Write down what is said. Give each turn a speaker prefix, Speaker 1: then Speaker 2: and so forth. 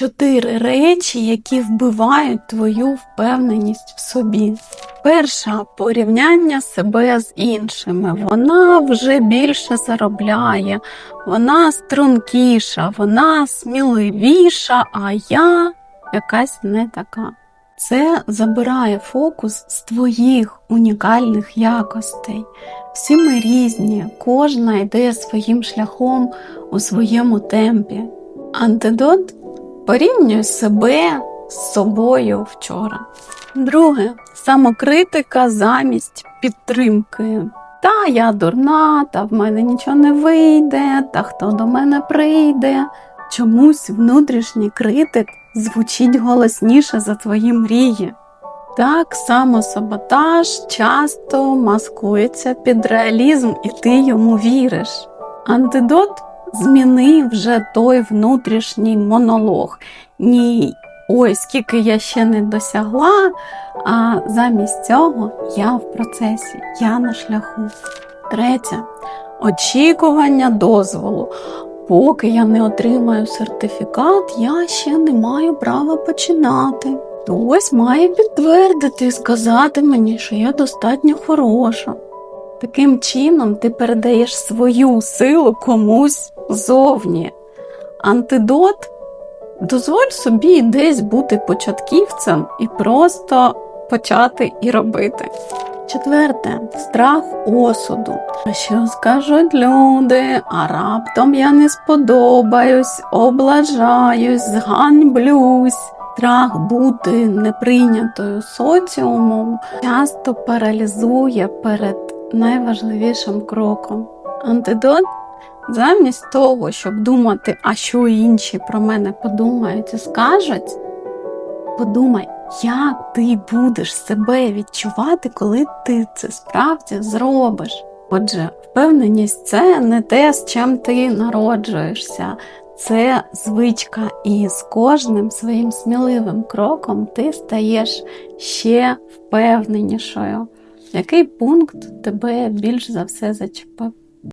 Speaker 1: Чотири речі, які вбивають твою впевненість в собі. Перша порівняння себе з іншими. Вона вже більше заробляє, вона стрункіша, вона сміливіша, а я якась не така. Це забирає фокус з твоїх унікальних якостей. Всі ми різні, кожна йде своїм шляхом у своєму темпі. Антидот порівнює себе з собою вчора. Друге самокритика замість підтримки. Та я дурна, та в мене нічого не вийде, та хто до мене прийде. Чомусь внутрішній критик звучить голосніше за твої мрії. Так само саботаж часто маскується під реалізм, і ти йому віриш. Антидот змінив вже той внутрішній монолог. Ні, ой, скільки я ще не досягла, а замість цього я в процесі, я на шляху. Третє очікування дозволу. Поки я не отримаю сертифікат, я ще не маю права починати. Хтось має підтвердити і сказати мені, що я достатньо хороша. Таким чином ти передаєш свою силу комусь зовні. Антидот дозволь собі десь бути початківцем і просто почати і робити. Четверте страх осуду. Що скажуть люди? А раптом я не сподобаюсь, облажаюсь, зганьблюсь. Страх бути неприйнятою соціумом часто паралізує перед найважливішим кроком. Антидот замість того, щоб думати, а що інші про мене подумають і скажуть, подумай, як ти будеш себе відчувати, коли ти це справді зробиш. Отже, впевненість це не те, з чим ти народжуєшся, це звичка, і з кожним своїм сміливим кроком ти стаєш ще впевненішою. Який пункт тебе більш за все зачепив?